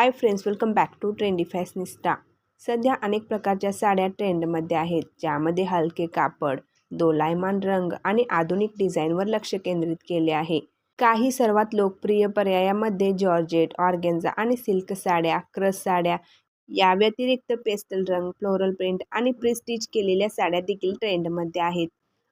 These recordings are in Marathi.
Hi friends welcome back to trendy fashionista सध्या अनेक प्रकारच्या साड्या ट्रेंडमध्ये आहेत ज्यामध्ये हलके कापड दोलायमान रंग आणि आधुनिक डिझाईनवर लक्ष केंद्रित केले आहे. काही सर्वात लोकप्रिय पर्यायामध्ये जॉर्जेट ऑर्गेन्झा आणि सिल्क साड्या क्रस साड्या या व्यतिरिक्त पेस्टल रंग फ्लोरल प्रिंट आणि प्रिस्टिच केलेल्या साड्या देखील ट्रेंडमध्ये आहेत.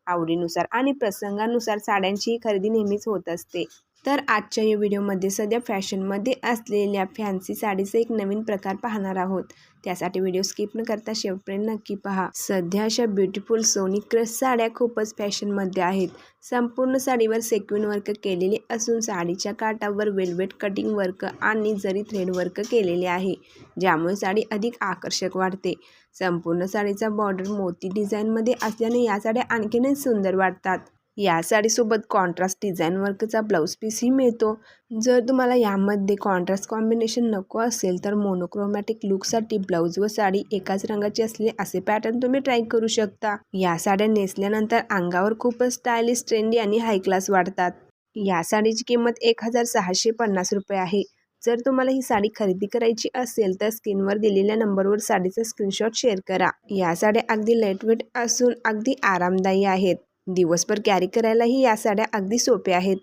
आवडीनुसार आणि प्रसंगानुसार साड्यांची खरेदी नेहमीच होत असते. तर आजच्या या व्हिडिओमध्ये सध्या फॅशनमध्ये असलेल्या फॅन्सी साडीचा एक नवीन प्रकार पाहणार आहोत. त्यासाठी व्हिडिओ स्किप न करता शेवटपर्यंत नक्की पहा. सध्या अशा ब्युटिफुल सोनी क्रश साड्या खूपच फॅशनमध्ये आहेत. संपूर्ण साडीवर सेक्विन वर्क केलेले असून साडीच्या काटावर वेल्वेट कटिंग वर्क आणि जरी थ्रेड वर्क केलेले आहे ज्यामुळे साडी अधिक आकर्षक वाटते. संपूर्ण साडीचा बॉर्डर मोती डिझाईनमध्ये असल्याने या साड्या आणखीनच सुंदर वाटतात. या साडीसोबत कॉन्ट्रास्ट डिझाईन वर्कचा ब्लाऊज पीसही मिळतो. जर तुम्हाला यामध्ये कॉन्ट्रास्ट कॉम्बिनेशन नको असेल तर मोनोक्रोमॅटिक लुकसाठी ब्लाऊज व साडी एकाच रंगाची असली असे पॅटर्न तुम्ही ट्राय करू शकता. या साड्या नेसल्यानंतर अंगावर खूपच स्टायलिश ट्रेंडी आणि हाय क्लास वाढतात. या साडीची किंमत एक हजार सहाशे पन्नास रुपये आहे. जर तुम्हाला ही साडी खरेदी करायची असेल तर स्क्रीनवर दिलेल्या नंबरवर साडीचा स्क्रीनशॉट शेअर करा. या साड्या अगदी लाईटवेट असून अगदी आरामदायी आहेत. दिवसभर कॅरी करायलाही या साड्या अगदी सोप्या आहेत.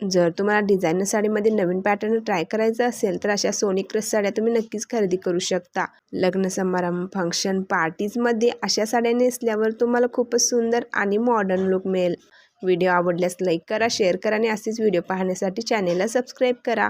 जर तुम्हाला डिझायनर साडीमध्ये नवीन पॅटर्न ट्राय करायचा असेल तर अशा सोनीक्रस साड्या तुम्ही नक्कीच खरेदी करू शकता. लग्न समारंभ फंक्शन पार्टीजमध्ये अशा साड्या नेसल्यावर तुम्हाला खूपच सुंदर आणि मॉडर्न लुक मिळेल. व्हिडिओ आवडल्यास लाईक करा शेअर करा आणि असेच व्हिडिओ पाहण्यासाठी चॅनेलला सबस्क्राईब करा.